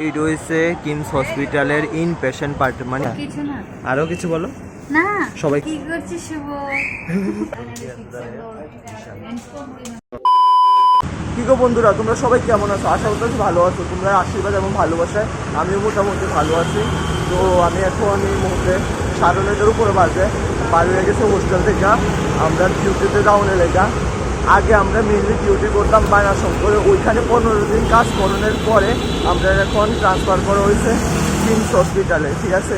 এই রয়েছে কিমস হসপিটালের ইন পেশেন্ট পার্ট মানে কিছু না। আরও কিছু বলো? না সবাই- কি করছিস শুভ? কি গো বন্ধুরা তোমরা সবাই কেমন আছো? আশা করতেছি ভালো আছো। তোমরা আশীর্বাদ এবং ভালোবাসায় আমিও মোটামুটি ভালো আছি। তো আমি এখন এই মুহূর্তে সাড়ে নয়টার উপরে বাজে। বাড়ি গেছে হোস্টেল থেকে। আমরা ডিউটিতে যাওয়ার লেগা। আগে আমরা মেনলি ডিউটি করতাম বায়না শঙ্করে ওইখানে পনেরো দিন কাজ করানোর পরে আমরা এখন ট্রান্সফার করা হয়েছে কিমস হসপিটালে ঠিক আছে?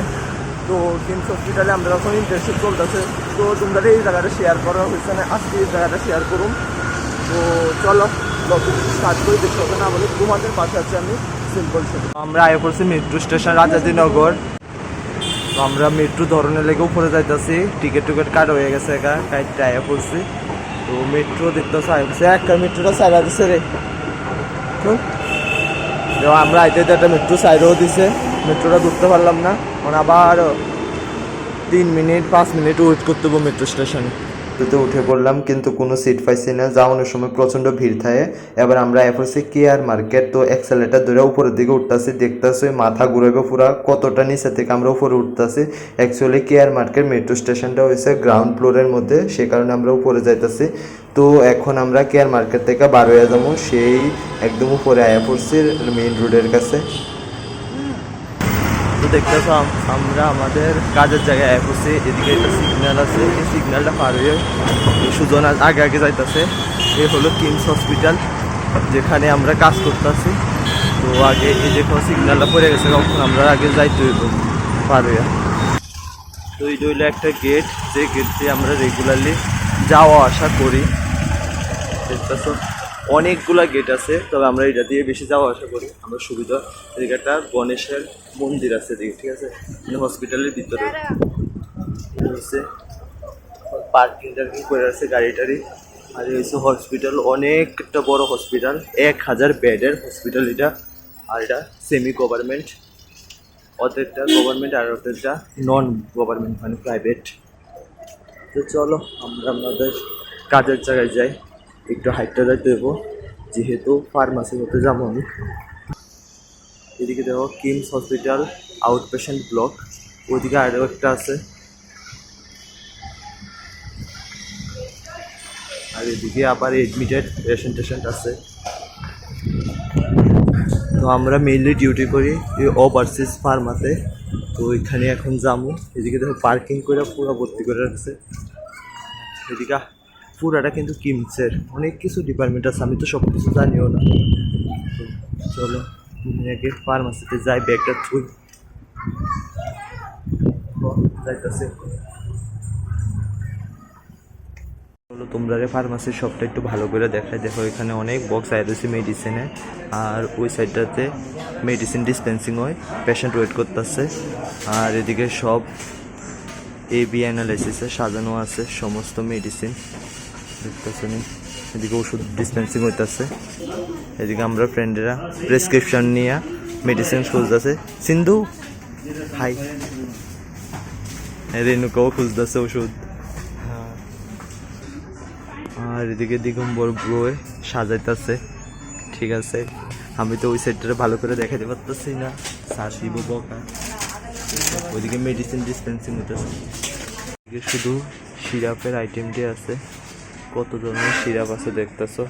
তো কিমস হসপিটালে আমরা এখন ইন্টার্নশিপ চলতেছে। তো তোমরা এই জায়গাটা শেয়ার করা হয়েছে না, আজকে এই জায়গাটা শেয়ার করুন। তো চলো স্টার্ট করে, দেখতে হবে না বলে তোমাদের পাশে আছে আমি সিম্পল আমরা আয় করছি মেট্রো স্টেশন রাজাজিনগর। আমরা মেট্রো ধরনের লেগে উপরে যাইতেছি টিকিট টিকিট কাট হয়ে গেছে একা কাইটটা আয় করছি তো মেট্রো দেখতেছে আয় একটা মেট্রোটা সাইড দিছে রে আমরা আইতে একটা মেট্রো সাইডও দিছে মেট্রোটা ধরতে পারলাম না মানে আবার তিন মিনিট পাঁচ মিনিট ওয়েট করতে হবে মেট্রো স্টেশনে তো উঠে পড়লাম, কিন্তু কোনো সিট পাইছি না। যাওয়ানোর সময় প্রচণ্ড ভিড় থাকে। এবার আমরা এফরছি কেয়ার মার্কেট তো এক্সেলেটার ধরে উপরের দিকে উঠতেছি। দেখতেছি মাথা ঘুরাবে পুরা, কতটা নিচে থেকে আমরা উপরে উঠতেছি। অ্যাকচুয়ালি কেয়ার মার্কেট মেট্রো স্টেশনটা হয়েছে গ্রাউন্ড ফ্লোরের মধ্যে, সে কারণে আমরা উপরে যাইতেছি। তো এখন আমরা কেয়ার মার্কেট থেকে বার হয়ে যাব, সেই একদম উপরে আয়া পড়ছি মেইন রোডের কাছে। দেখতেছো আমরা আমাদের কাজের জায়গায় এসেছি এদিকে একটা সিগন্যাল আছে, এই সিগন্যালটা পার হয়ে সুজন আগে আগে যাইতেছে। এই হলো কিমস হসপিটাল যেখানে আমরা কাজ করতেছি। তো আগে এই যে সিগন্যালটা পড়ে গেছে কখন আমরা আগে যাইতে হইব, পার হইয়া। তো এই হইল একটা গেট যে গেট দিয়ে আমরা রেগুলারলি যাওয়া আসা করি। দেখতেছো? অনেকগুলা গেট আছে তবে আমরা এটা দিয়ে বেশি যাওয়া আসা করি। আমরা সুবিধা। এদিকে একটা গণেশের মন্দির আছে এদিকে ঠিক আছে? মানে হসপিটালের ভিতরে। হচ্ছে পার্কিং টার্কিং করে আছে গাড়ি টাড়ি আর এই হচ্ছে হসপিটাল অনেকটা বড় হসপিটাল এক হাজার বেডের হসপিটাল এটা। আর এটা সেমি গভর্নমেন্ট অর্ধেকটা গভর্নমেন্ট আর অর্ধেকটা নন গভর্নমেন্ট মানে প্রাইভেট তো চলো আমরা আমাদের কাজের জায়গায় যাই। একটু হাইটটা যাইতে দেবো যেহেতু ফার্মাসি হতে যাব আমি। এদিকে দেখো KIMS hospital out patient block ওইদিকে আরও একটা আছে। আর এদিকে আবার এডমিটেড পেশেন্ট টেশেন্ট আছে। তো আমরা মেইনলি ডিউটি করি এই ওভারসিজ ফার্মাতে তো ওইখানে এখন যাব। এদিকে দেখো পার্কিং করে পুরো ভর্তি করে রাখছে। এদিকে পুরাটা কিন্তু কিমসের। অনেক কিছু ডিপার্টমেন্ট আছে, আমি তো সব কিছু জানিও না। চলো আগে ফার্মাসিতে যাই ব্যাগটা থুই যাইতেছে। হলো তোমরা ফার্মাসির শপটা একটু ভালো করে দেখায় দেখো, এখানে অনেক বক্স আইরসি মেডিসিনের আর ওই সাইডটাতে মেডিসিন ডিসপেন্সিং হয়। পেশেন্ট ওয়েট করতেছে। আর এদিকে সব এ বি অ্যানালাইসিসে সাজানো আছে, সমস্ত মেডিসিন দেখতেছে নি এদিকে ওষুধ ডিসপেন্সিং হইতেছে। এদিকে আমরা ফ্রেন্ডেরা প্রেসক্রিপশন নিয়ে মেডিসিন খুঁজতেছে। সিন্ধু? হাই রেণুকাও খুঁজতেছে ওষুধ। আর এদিকে দিগম্বর ব্রোয়ে সাজাইতেছে। ঠিক আছে। আমি তো ওই সাইডটা ভালো করে দেখাতে পারতেছি না। সার দিব বকা। ওইদিকে মেডিসিন ডিসপেন্সিং হতেছে শুধু সিরাপের আইটেমটি আছে। কত ধরনের সিরাপ আছে দেখতেছো?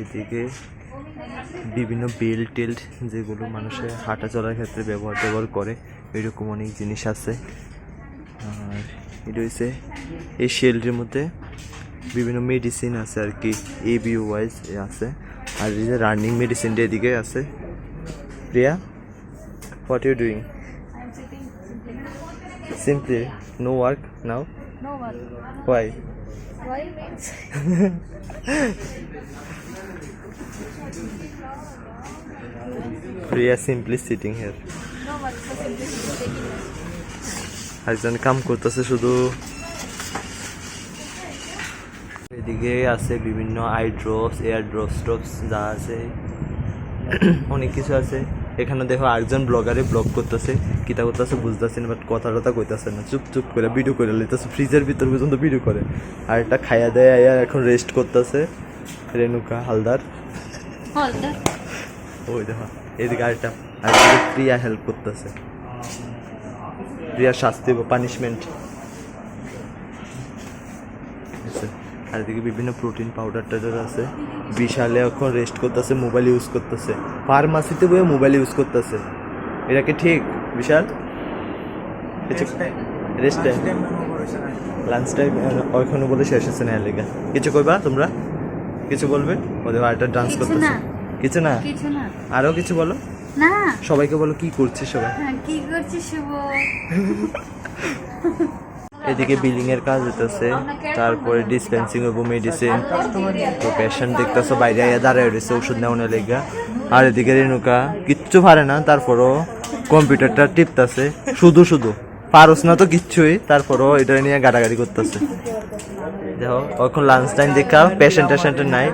এদিকে বিভিন্ন বেল্ট টেল্ট যেগুলো মানুষের হাঁটা চলার ক্ষেত্রে ব্যবহার ব্যবহার করে, এরকম অনেক জিনিস আছে। আর এটা হচ্ছে এই শেলটির মধ্যে বিভিন্ন মেডিসিন আছে আর কি এ ওয়াইজ আছে। আর এই যে রানিং মেডিসিনটা এদিকে আছে। Priya what you doing simply no work now no one why why means Priya simply sitting here no one so simply taking একজন কাম করতেছে শুধু। এদিকে আছে বিভিন্ন eye drops ear drops tops যা আছে। অনেক কিছু আছে। এখানে দেখো আরেকজন ব্লগারে ব্লগ করতেছে কিতা করতেছে বুঝতেছে না বাট কথা টথা কইতাছে না। চুপ চুপ করে ভিডিও করে লইতেছে ফ্রিজের ভিতর পর্যন্ত ভিডিও করে। আর একটা খাইয়া দেয় আর এখন রেস্ট করতেছে রেণুকা হালদার। ওই দেখো এদিকে আরেকটা আরেকটা প্রিয়া হেল্প করতেছে। প্রিয়ার শাস্তি পানিশমেন্ট আর এদিকে বিভিন্ন প্রোটিন পাউডার টাউডার আছে। বিশালে এখন রেস্ট করতেছে মোবাইল ইউজ করতেছে। ফার্মাসিতে বয়ে মোবাইল ইউজ করতেছে। এটা কি ঠিক Bishal? Rest time lunch time ওইখানে বলে শেষ হচ্ছে না লেগে। কিছু কইবা তোমরা? কিছু বলবে? ওদের আরেকটা ডান্স কিছু করতেছে। না। কিছু না। আরও কিছু বলো? না। সবাইকে বলো কি করছে সবাই। হ্যাঁ, কি করছিস শুভ? এদিকে বিলিং এর কাজ হইতেছে, তারপরে ডিসপেন্সিং হব মেডিসিন তো পেশেন্ট দেখতেছো, বাইরে আইয়া দাঁড়ায় রয়েছে ওষুধ নেওয়ানোর লেগা। আর এদিকে রেণুকা কিচ্ছু পারে না, তারপরও কম্পিউটারটা টিপতেছে, শুধু শুধু। পারস না তো কিচ্ছুই, তারপরও এটা নিয়ে গাড়াগাড়ি করতেছে। দেখো, এখন লাঞ্চ টাইম দেখা পেশেন্ট টেশেন্টের নাই।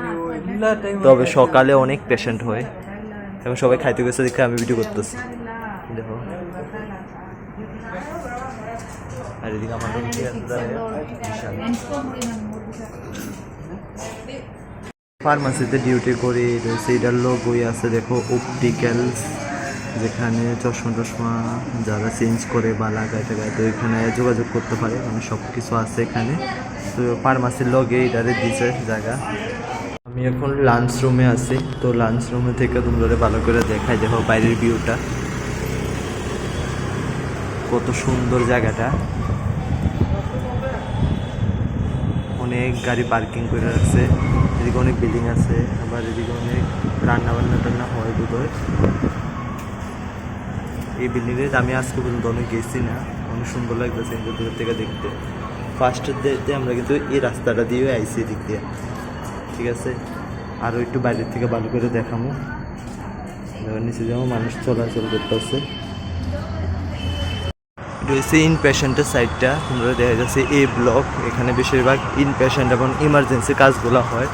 তবে সকালে অনেক পেশেন্ট হয়। এখন সবাই খাইতে গেছে দেখে আমি ভিডিও করতেছি। দেখো। আর এদিকে আমার। ফার্মাসিতে ডিউটি করি রয়েছে এটার লোগোই আছে দেখো অপটিক্যালস যেখানে চশমা টশমা যারা চেঞ্জ করে বা লাগায় টাগায় তো এখানে যোগাযোগ করতে পারে মানে সব কিছু আছে এখানে। তো ফার্মাসির লগে এটারে দিছে জায়গা। আমি এখন লাঞ্চ রুমে আছি তো লাঞ্চ রুমে থেকে তোমরা ভালো করে দেখাই দেখো বাইরের ভিউটা কত সুন্দর জায়গাটা। অনেক গাড়ি পার্কিং করে রাখছে। এদিকে অনেক বিল্ডিং আছে, আবার এদিকে অনেক রান্না বান্না টান্না হয় বোধহয়। এই বিল্ডিংয়ে আমি আজকে পর্যন্ত অনেক গেছি না, অনেক সুন্দর লাগতেছে কিন্তু দূর থেকে দেখতে। ফার্স্টের দিতে আমরা কিন্তু এই রাস্তাটা দিয়ে আইসি দিক দিয়ে। ঠিক আছে? আরও একটু বাইরের থেকে ভালো করে দেখামো। নিচে যেমন মানুষ চলাচল করতেছে। এটা হচ্ছে ইন পেশেন্টের সাইডটা তোমরা দেখা যাচ্ছে এ ব্লক এখানে বেশিরভাগ ইন পেশেন্ট এবং ইমার্জেন্সি কাজগুলো হয়।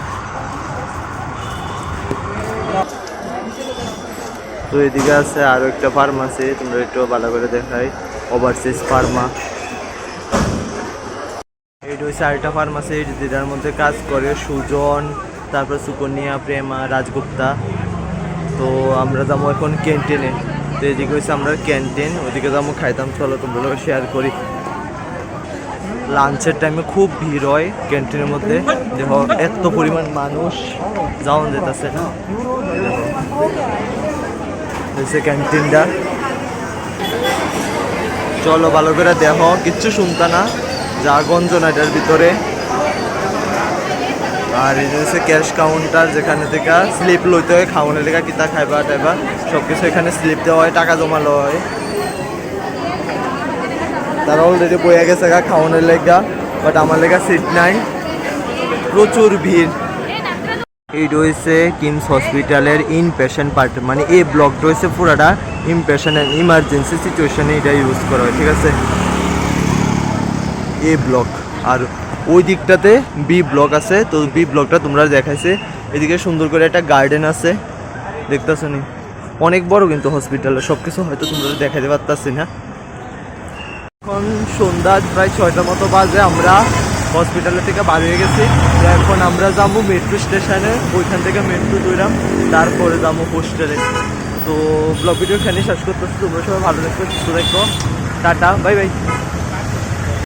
তো এদিকে আছে আরও একটা ফার্মাসি তোমরা একটু ভালো করে দেখাই। ওভারসিজ ফার্মা এইটা হচ্ছে আরেকটা ফার্মাসি যেটার মধ্যে কাজ করে সুজন, তারপর সুকন্যা, প্রেমা, রাজগুপ্তা। তো আমরা যাব এখন ক্যান্টিনে তো এদিকে হচ্ছে আমরা ক্যান্টিন ওইদিকে যাব, খাইতাম, চলো তোমরা শেয়ার করি। লাঞ্চের টাইমে খুব ভিড় হয় ক্যান্টিনের মধ্যে। দেখো, এত পরিমাণ মানুষ যাওয়া যেতেছে। না হচ্ছে ক্যান্টিনটা। চলো, ভালো করে দেখো, কিচ্ছু শুনতা না। যা গঞ্জন এটার ভিতরে। আর এই যে ক্যাশ কাউন্টার যেখানে থেকে স্লিপ লইতে হয়, খাওয়ানোর লেখা কিতা খাইবা, টাইবা সব কিছু এখানে স্লিপ দেওয়া হয়, টাকা জমা জমালো হয়। তারা অলরেডি বইয়া গেছে গা খাওয়ানোর লেগা বাট আমার লেগা সিট নাই। প্রচুর ভিড়। এই রয়েছে কিমস হসপিটালের ইন পেশেন্ট পার্ট মানে এই ব্লক রয়েছে পুরাটা ইন পেশেন্ট ইমার্জেন্সি সিচুয়েশনে এটা ইউজ করা হয়, ঠিক আছে? এ ব্লক আর ওই দিকটাতে বি ব্লক আছে। তো বি ব্লকটা তোমরা দেখাইছে। এদিকে সুন্দর করে একটা গার্ডেন আছে। দেখতেছো নি অনেক বড় কিন্তু হসপিটালে সব কিছু হয়তো তোমরা দেখাইতে পারতাছি না। এখন সন্ধ্যা প্রায় ছয়টার মতো বাজে, আমরা হসপিটালের থেকে বার হয়ে গেছি। এখন আমরা যাব মেট্রো স্টেশনে ওইখান থেকে মেট্রো দৌড়াম তারপরে যাব হোস্টেলে তো ব্লগ ভিডিও এখানে শেষ করতেছি। তোমরা সবাই ভালো থাকবে সুস্থ থাকব টাটা বাই বাই